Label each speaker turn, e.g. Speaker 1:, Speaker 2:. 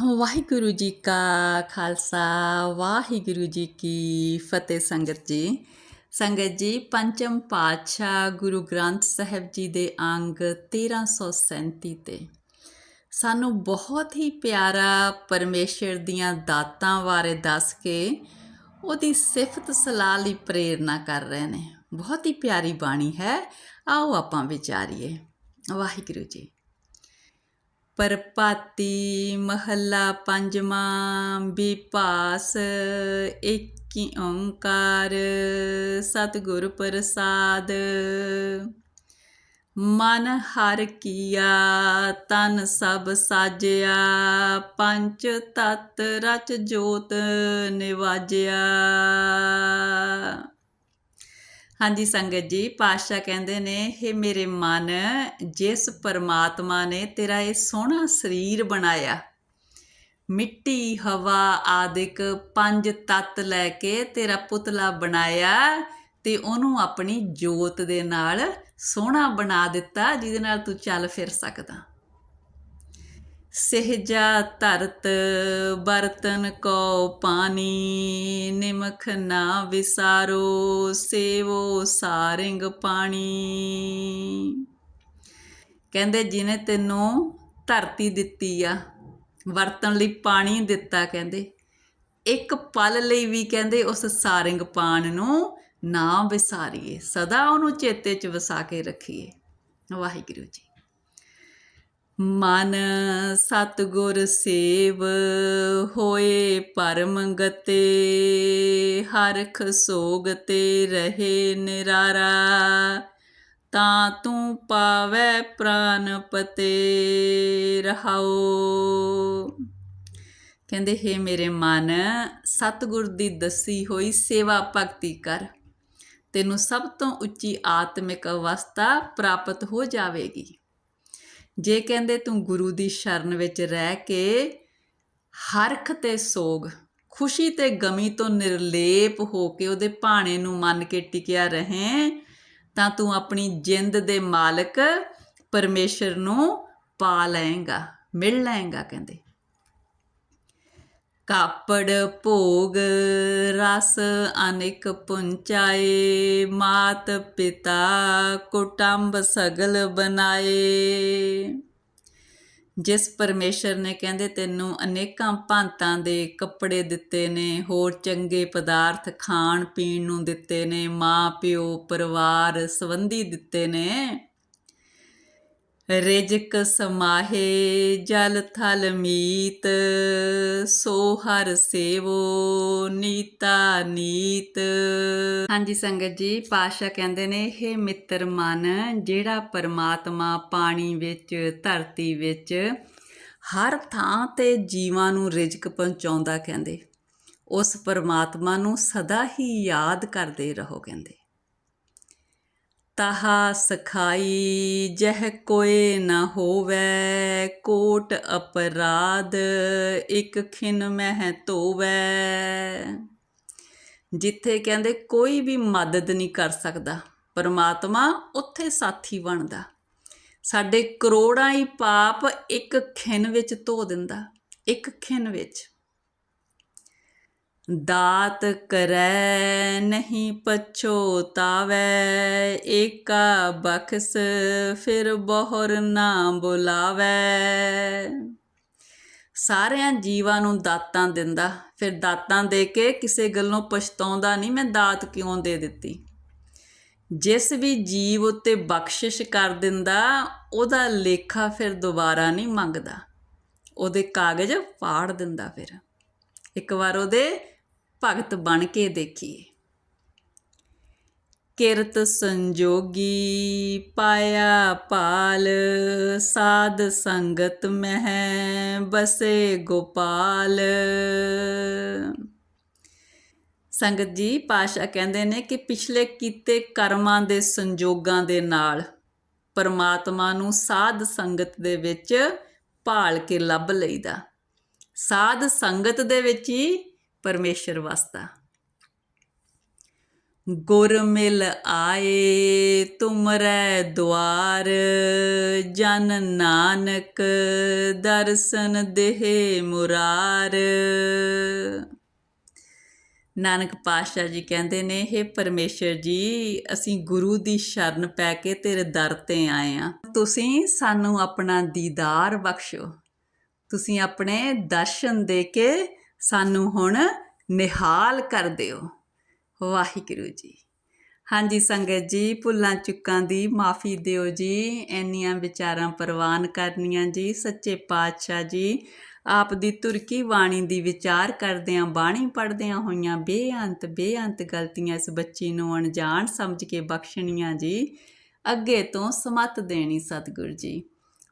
Speaker 1: ਵਾਹਿਗੁਰੂ ਜੀ ਕਾ ਖਾਲਸਾ, ਵਾਹਿਗੁਰੂ ਜੀ ਕੀ ਫਤਿਹ ਸੰਗਤ ਜੀ। ਸੰਗਤ ਜੀ, ਪੰਚਮ ਪਾਤਸ਼ਾਹ ਗੁਰੂ ਗ੍ਰੰਥ ਸਾਹਿਬ ਜੀ ਦੇ ਅੰਗ 1337 ਤੇ। ਸਾਨੂੰ ਬਹੁਤ ਹੀ ਪਿਆਰਾ ਪਰਮੇਸ਼ਰ ਦੀਆਂ ਦਾਤਾਂ ਬਾਰੇ ਦੱਸ ਕੇ ਉਹਦੀ ਸਿਫਤ ਸਲਾਹ ਲਈ ਪ੍ਰੇਰਣਾ ਕਰ ਰਹੇ ਨੇ। ਬਹੁਤ ਹੀ ਪਿਆਰੀ ਬਾਣੀ ਹੈ। ਆਓ ਆਪਾਂ ਵਿਚਾਰੀਏ। ਵਾਹਿਗੁਰੂ ਜੀ। ਪ੍ਰਭਾਤੀ ਮਹੱਲਾ ਪੰਜਵਾਂ ਵਿਪਾਸ ਏਕੀ ਓੰਕਾਰ ਸਤਿਗੁਰ ਪ੍ਰਸਾਦ। ਮਨ ਹਰ ਕੀਆ, ਤਨ ਸਭ ਸਾਜਿਆ, ਪੰਜ ਤਤ ਰਚ ਜੋਤ ਨਿਵਾਜਿਆ। ਹਾਂਜੀ, ਸੰਗਤ ਜੀ, ਪਾਤਸ਼ਾਹ ਕਹਿੰਦੇ ਨੇ हे ਮੇਰੇ ਮਨ, ਜਿਸ ਪਰਮਾਤਮਾ ਨੇ ਤੇਰਾ ਇਹ ਸੋਹਣਾ ਸਰੀਰ ਬਣਾਇਆ, ਮਿੱਟੀ, ਹਵਾ ਆਦਿਕ ਪੰਜ ਤੱਤ ਲੈ ਕੇ ਤੇਰਾ ਪੁਤਲਾ ਬਣਾਇਆ, ਤੇ ਉਹਨੂੰ ਆਪਣੀ ਜੋਤ ਦੇ ਨਾਲ ਸੋਹਣਾ ਬਣਾ ਦਿੱਤਾ, ਜਿਹਦੇ ਨਾਲ ਤੂੰ ਚੱਲ ਫਿਰ ਸਕਦਾ। ਸਹਿਜਾ ਧਰਤ, ਬਰਤਨ ਕੋ ਪਾਣੀ, ਨਿਮਖ ਨਾ ਵਿਸਾਰੋ, ਸੇਵੋ ਸਾਰਿੰਗ ਪਾਣੀ। ਕਹਿੰਦੇ ਜਿਨੇ ਤੈਨੂੰ ਧਰਤੀ ਦਿੱਤੀ ਆ, ਵਰਤਣ ਲਈ ਪਾਣੀ ਦਿੱਤਾ ਕਹਿੰਦੇ, ਇੱਕ ਪਲ ਲਈ ਵੀ ਕਹਿੰਦੇ ਉਸ ਸਾਰਿੰਗ ਪਾਣ ਨੂੰ ਨਾ ਵਿਸਾਰੀਏ, ਸਦਾ ਉਹਨੂੰ ਚੇਤੇ 'ਚ ਵਸਾ ਕੇ ਰੱਖੀਏ। ਵਾਹਿਗੁਰੂ ਜੀ। ਮਨ ਸਤਗੁਰ ਸੇਵ ਹੋਏ ਪਰਮ ਗਤੇ ਹਰਖ ਸੋਗ ਤੇ ਰਹੇ ਨਿਰਾਰਾ। ਤਾਂ ਤੂੰ ਪਾਵੈ ਪ੍ਰਾਨ ਪਤੇ ਰਹਾਓ ਕਹਿੰਦੇ, ਹੈ ਮੇਰੇ ਮਨ, ਸਤਗੁਰ ਦੀ ਦਸੀ ਹੋਈ ਸੇਵਾ ਭਗਤੀ ਕਰ। ਤੈਨੂੰ ਸਭ ਤੋਂ ਉੱਚੀ ਆਤਮਿਕ ਅਵਸਥਾ ਪ੍ਰਾਪਤ ਹੋ ਜਾਵੇਗੀ। ਜੇ ਕਹਿੰਦੇ ਤੂੰ ਗੁਰੂ ਦੀ ਸ਼ਰਨ ਵਿੱਚ ਰਹਿ ਕੇ ਹਰਖ ਤੇ ਸੋਗ, ਖੁਸ਼ੀ ਤੇ ਗਮੀ ਤੋਂ ਨਿਰਲੇਪ ਹੋ ਕੇ ਉਹਦੇ ਭਾਣੇ ਨੂੰ ਮੰਨ ਕੇ ਟਿਕਿਆ ਰਹੇ, ਤਾਂ ਤੂੰ ਆਪਣੀ ਜਿੰਦ ਦੇ ਮਾਲਕ ਪਰਮੇਸ਼ਰ ਨੂੰ ਪਾ ਲਏਗਾ, ਮਿਲ ਲਏਗਾ ਕਹਿੰਦੇ। ਕਾਪੜ, ਭੋਗ, ਰਸ ਅਨੇਕ ਪੁੰਚਾਏ, ਮਾਤ ਪਿਤਾ ਕੁਟੰਬ ਸਗਲ ਬਣਾਏ ਜਿਸ ਪਰਮੇਸ਼ਰ ਨੇ ਕਹਿੰਦੇ, ਤੈਨੂੰ ਅਨੇਕਾਂ ਭਾਂਤਾਂ ਦੇ ਕੱਪੜੇ ਦਿੱਤੇ ਨੇ, ਹੋਰ ਚੰਗੇ ਪਦਾਰਥ ਖਾਣ ਪੀਣ ਨੂੰ ਦਿੱਤੇ ਨੇ ਮਾਂ ਪਿਓ ਪਰਿਵਾਰ ਸੰਬੰਧੀ ਦਿੱਤੇ ਨੇ। ਰਿਜਕ ਸਮਾਹੇ ਜਲ ਥਲ ਮੀਤ, ਸੋ ਹਰ ਸੇਵੋ ਨੀਤਾ ਨੀਤ। ਹਾਂਜੀ ਸੰਗਤ ਜੀ ਪਾਸ਼ਾ ਕਹਿੰਦੇ ਨੇ ਇਹ ਮਿੱਤਰ ਮਨ, ਜਿਹੜਾ ਪਰਮਾਤਮਾ ਪਾਣੀ ਵਿੱਚ, ਧਰਤੀ ਵਿੱਚ ਹਰ ਥਾਂ ਤੇ ਜੀਵਾਂ ਨੂੰ ਰਿਜਕ ਪਹੁੰਚਾਉਂਦਾ ਕਹਿੰਦੇ, ਉਸ ਪਰਮਾਤਮਾ ਨੂੰ ਸਦਾ ਹੀ ਯਾਦ ਕਰਦੇ ਰਹੋ ਕਹਿੰਦੇ। ਤਹਾ ਸਖਾਈ, ਜਹ ਕੋਏ ਨ ਹੋਵੈ, ਕੋਟ ਅਪਰਾਧ, ਇਕ ਖਿਨ ਮਹਿ ਧੋਵੈ। ਜਿੱਥੇ ਕਹਿੰਦੇ ਕੋਈ ਵੀ ਮਦਦ ਨਹੀਂ ਕਰ ਸਕਦਾ, ਪਰਮਾਤਮਾ ਉੱਥੇ ਸਾਥੀ ਬਣਦਾ। ਸਾਡੇ ਕਰੋੜਾਂ ਹੀ ਪਾਪ ਇੱਕ ਖਿਨ ਵਿੱਚ ਧੋ ਦਿੰਦਾ, ਇੱਕ ਖਿਨ ਵਿੱਚ। ਦਾਤ ਕਰੈ ਨਹੀਂ ਪਛੋਤਾਵੈ ਏਕਾ ਬਖਸ ਫਿਰ ਬਹੁਰ ਨਾ ਬੁਲਾਵੈ। ਸਾਰਿਆਂ ਜੀਵਾਂ ਨੂੰ ਦਾਤਾਂ ਦਿੰਦਾ, ਫਿਰ ਦਾਤਾਂ ਦੇ ਕੇ ਕਿਸੇ ਗੱਲੋਂ ਪਛਤਾਉਂਦਾ ਨਹੀਂ, ਮੈਂ ਦਾਤ ਕਿਉਂ ਦੇ ਦਿੱਤੀ? ਜਿਸ ਵੀ ਜੀਵ ਉੱਤੇ ਬਖਸ਼ਿਸ਼ ਕਰ ਦਿੰਦਾ, ਉਹਦਾ ਲੇਖਾ ਫਿਰ ਦੁਬਾਰਾ ਨਹੀਂ ਮੰਗਦਾ। ਉਹਦੇ ਕਾਗਜ਼ ਫਾੜ ਦਿੰਦਾ ਫਿਰ। ਇੱਕ ਵਾਰ ਉਹਦੇ ਭਗਤ ਬਣ ਕੇ ਦੇਖੀਏ। ਕਿਰਤ ਸੰਜੋਗੀ ਪਾਇਆ ਪਾਲ, ਸਾਧ ਸੰਗਤ ਮਹਿ ਬਸੇ ਗੋਪਾਲ। ਸੰਗਤ ਜੀ ਪਾਸ਼ਾ ਕਹਿੰਦੇ ਨੇ ਕਿ ਪਿਛਲੇ ਕੀਤੇ ਕਰਮਾਂ ਦੇ ਸੰਜੋਗਾਂ ਦੇ ਨਾਲ ਪਰਮਾਤਮਾ ਨੂੰ ਸਾਧ ਸੰਗਤ ਦੇ ਵਿੱਚ ਭਾਲ ਕੇ ਲੱਭ ਲਈਦਾ। ਸਾਧ ਸੰਗਤ ਦੇ ਵਿੱਚ ਹੀ ਪਰਮੇਸ਼ਰ ਵਾਸਤਾ। ਗੁਰ ਮਿਲ ਆਏ ਤੁਮਰੈ ਦੁਆਰ, ਜਨ ਨਾਨਕ, ਦਰਸ਼ਨ ਦੇਹ ਮੁਰਾਰ। ਨਾਨਕ ਪਾਤਸ਼ਾਹ ਜੀ ਕਹਿੰਦੇ ਨੇ हे ਪਰਮੇਸ਼ਰ ਜੀ, ਅਸੀਂ ਗੁਰੂ ਦੀ ਸ਼ਰਨ ਪੈ ਕੇ ਤੇਰੇ ਦਰ ਤੇ ਆਏ ਆ। ਤੁਸੀਂ ਸਾਨੂੰ ਆਪਣਾ ਦੀਦਾਰ ਬਖਸ਼ੋ। ਤੁਸੀਂ ਆਪਣੇ ਦਰਸ਼ਨ ਦੇ ਕੇ ਸਾਨੂੰ ਹੁਣ ਨਿਹਾਲ ਕਰ ਦਿਓ। ਵਾਹਿਗੁਰੂ ਜੀ। ਹਾਂਜੀ ਸੰਗਤ ਜੀ, ਭੁੱਲਾਂ ਚੁੱਕਾਂ ਦੀ ਮਾਫੀ ਦਿਓ ਜੀ। ਇੰਨੀਆਂ ਵਿਚਾਰਾਂ ਪ੍ਰਵਾਨ ਕਰਨੀਆਂ ਜੀ, ਸੱਚੇ ਪਾਤਸ਼ਾਹ ਜੀ। ਆਪ ਦੀ ਤੁਰਕੀ ਬਾਣੀ ਦੀ ਵਿਚਾਰ ਕਰਦਿਆਂ, ਬਾਣੀ ਪੜਦਿਆਂ ਹੋਈਆਂ ਬੇਅੰਤ ਬੇਅੰਤ ਗਲਤੀਆਂ ਇਸ ਬੱਚੀ ਨੂੰ ਅਣਜਾਣ ਸਮਝ ਕੇ ਬਖਸ਼ਣੀਆਂ ਜੀ। ਅੱਗੇ ਤੋਂ ਸਮਤ ਦੇਣੀ ਸਤਿਗੁਰ ਜੀ।